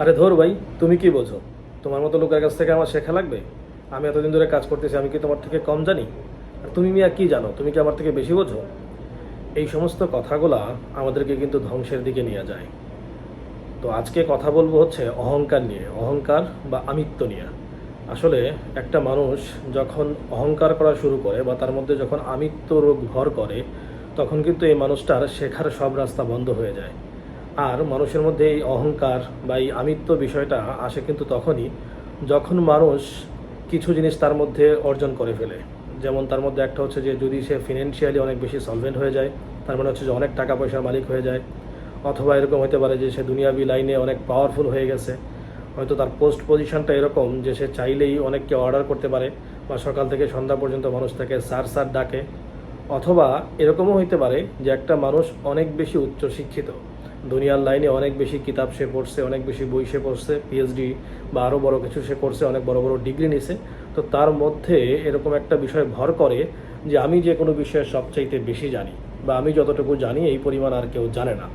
আরে ধর ভাই, তুমি কি বোঝো? তোমার মতো লোকের কাছ থেকে আমার শেখা লাগবে? আমি এতদিন ধরে কাজ করতেছি, আমি কি তোমার থেকে কম জানি? আর তুমি মিয়া কি জানো? তুমি কি আমার থেকে বেশি বোঝো? এই সমস্ত কথাগুলা আমাদেরকে কিন্তু ধ্বংসের দিকে নিয়ে যায়। তো আজকে কথা বলব হচ্ছে অহংকার নিয়ে, অহংকার বা আমিত্ব নিয়ে। আসলে একটা মানুষ যখন অহংকার করা শুরু করে বা তার মধ্যে যখন আমিত্ব রোগ ভর করে, তখন কিন্তু এই মানুষটার শেখার সব রাস্তা বন্ধ হয়ে যায়। আর মানুষের মধ্যে এই অহংকার বা এই আমিত্ব বিষয়টা আসে কিন্তু তখনই যখন মানুষ কিছু জিনিস তার মধ্যে অর্জন করে ফেলে। যেমন তার মধ্যে একটা হচ্ছে যে যদি সে ফিনান্সিয়ালি অনেক বেশি সলভেন্ট হয়ে যায়, তার মানে হচ্ছে যে অনেক টাকা পয়সার মালিক হয়ে যায়। অথবা এরকম হতে পারে যে সে দুনিয়াবি লাইনে অনেক পাওয়ারফুল হয়ে গেছে। হয়তো তার পোস্ট পজিশনটা এরকম যে সে চাইলেই অনেককে অর্ডার করতে পারে বা সকাল থেকে সন্ধ্যা পর্যন্ত মানুষ তাকে স্যার সার ডাকে। অথবা এরকমও হইতে পারে যে একটা মানুষ অনেক বেশি উচ্চ শিক্ষিত দুনিয়ার লাইনে অনেক বেশি কিতাব সে পড়ছে, অনেক বেশি বই সে পড়ছে পিএইচডি বা আরও বড় কিছু সে করছে, অনেক বড় বড় ডিগ্রি নিছে। তো তার মধ্যে এরকম একটা বিষয় ভর করে যে আমি যে কোনো বিষয়ে সবচাইতে বেশি জানি বা আমি যতটুকু জানি এই পরিমাণ আর কেউ জানে না।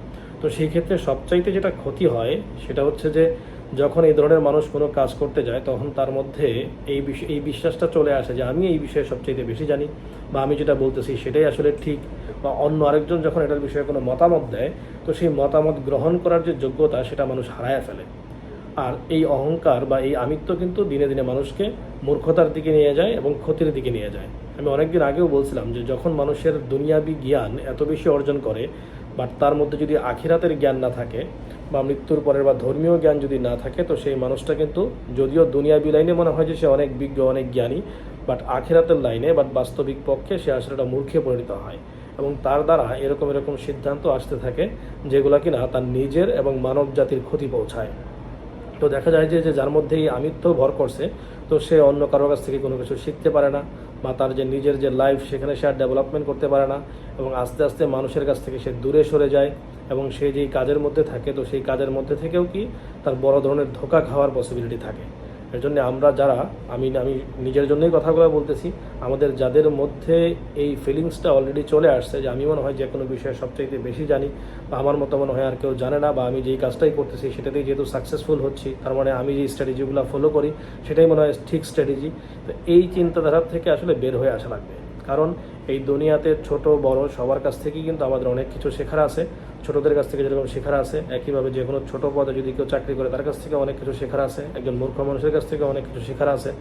তো সেই ক্ষেত্রে সবচাইতে যেটা ক্ষতি হয় সেটা হচ্ছে যে যখন এই ধরনের মানুষ কোনো কাজ করতে যায়, তখন তার মধ্যে এই বিষয় এই বিশ্বাসটা চলে আসে যে আমি এই বিষয়ে সবচাইতে বেশি জানি বা আমি যেটা বলতেছি সেটাই আসলে ঠিক বা অন্য আরেকজন যখন এটার বিষয়ে কোনো মতামত দেয়, তো সেই মতামত গ্রহণ করার যে যোগ্যতা সেটা মানুষ হারায় ফেলে। আর এই অহংকার বা এই আমিত্ব কিন্তু দিনে দিনে মানুষকে মূর্খতার দিকে নিয়ে যায় এবং ক্ষতির দিকে নিয়ে যায়। আমি অনেকদিন আগেও বলছিলাম যে যখন মানুষের দুনিয়াবি জ্ঞান এত বেশি অর্জন করে বাট তার মধ্যে যদি আখিরাতের জ্ঞান না থাকে বা মৃত্যুর পরের বা ধর্মীয় জ্ঞান যদি না থাকে, তো সেই মানুষটা কিন্তু যদিও দুনিয়াবি লাইনে মনে হয় যে সে অনেক বিজ্ঞ, অনেক জ্ঞানী, বাট আখিরাতের লাইনে, বাট বাস্তবিক পক্ষে সে আসলে একটা মূর্খে পরিণত হয়। এবং তার দ্বারা এরকম এরকম সিদ্ধান্ত আসতে থাকে, যেগুলো কিনা তার নিজের এবং মানব জাতির ক্ষতি পৌঁছায়। তো দেখা যায় যে যার মধ্যে এই আমিত্ব ভর করছে, তো সে অন্য কারোর কাছ থেকে কোনো কিছু শিখতে পারে না বা তার যে নিজের যে লাইফ সেখানে সে আর ডেভেলপমেন্ট করতে পারে না এবং আস্তে আস্তে মানুষের কাছ থেকে সে দূরে সরে যায় এবং সে যেই কাজের মধ্যে থাকে, তো সেই কাজের মধ্যে থেকেও কি তার বড় ধরনের ধোকা খাওয়ার পসিবিলিটি থাকে। এর জন্য আমরা যারা, আমি আমি নিজের জন্যই কথাগুলো বলতেছি, আমাদের যাদের মধ্যে এই ফিলিংসটা অলরেডি চলে আসছে, যে আমি মনে হয় যে কোনো বিষয়ে সবচাইতে বেশি জানি, বা আমার মতো মনে হয় আর কেউ জানে না, বা আমি যেই কাজটাই করতেছি সেটাতেই যেহেতু সাকসেসফুল হচ্ছি, তার মানে আমি যে স্ট্র্যাটেজিগুলো ফলো করি, সেটাই মনে হয় ঠিক স্ট্র্যাটেজি তো এই চিন্তাধারার থেকে আসলে বের হয়ে আসা লাগবে। কারণ এই দুনিয়াতে ছোট, বড় সবার কাছ থেকেই কিন্তু আমাদের অনেক কিছু শেখার আছে। ছোটদের কাছ থেকে যেরকম শেখার আছে, একইভাবে যে কোনো ছোট পদে যদি কেউ চাকরি করে, তার কাছ থেকে অনেক কিছু শেখার আছে। একজন মূর্খ মানুষের কাছ থেকে অনেক কিছু শেখার আছে।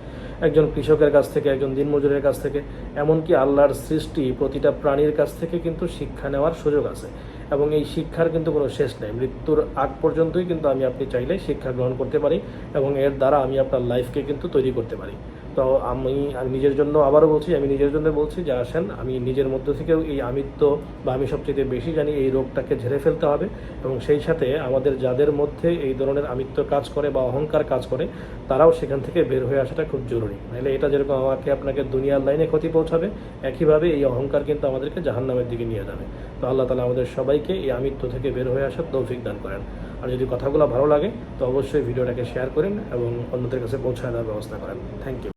একজন কৃষকের কাছ থেকে, একজন দিনমজুরের কাছ থেকে, এমনকি আল্লাহর সৃষ্টি প্রতিটা প্রাণীর কাছ থেকে কিন্তু শিক্ষা নেওয়ার সুযোগ আছে। এবং এই শিক্ষার কিন্তু কোনো শেষ নেই। মৃত্যুর আগ পর্যন্তই কিন্তু আমি আপনি চাইলে শিক্ষা গ্রহণ করতে পারি এবং এর দ্বারা আমি আপনার লাইফকে কিন্তু তৈরি করতে পারি। তো আমি আমি নিজের জন্য আবারও বলছি, আমি নিজের জন্য বলছি যে আসেন, আমি নিজের মধ্য থেকেও এই আমিত্ব বা আমি সবচেয়ে বেশি জানি এই রোগটাকে ঝেড়ে ফেলতে হবে এবং সেই সাথে আমাদের যাদের মধ্যে এই ধরনের আমিত্ব কাজ করে বা অহংকার কাজ করে, তারাও সেখান থেকে বের হয়ে আসাটা খুব জরুরি। নাহলে এটা যেরকম আমাকে আপনাকে দুনিয়ার লাইনে ক্ষতি পৌঁছাবে, একইভাবে এই অহংকার কিন্তু আমাদেরকে জাহান্নামের দিকে নিয়ে যাবে। তো আল্লাহ তালা আমাদের সবাইকে এই আমিত্ব থেকে বের হয়ে আসার তৌফিক দান করেন। আর যদি কথাগুলো ভালো লাগে, তো অবশ্যই ভিডিওটাকে শেয়ার করেন এবং অন্যদের কাছে দেওয়ার ব্যবস্থা করেন। Thank you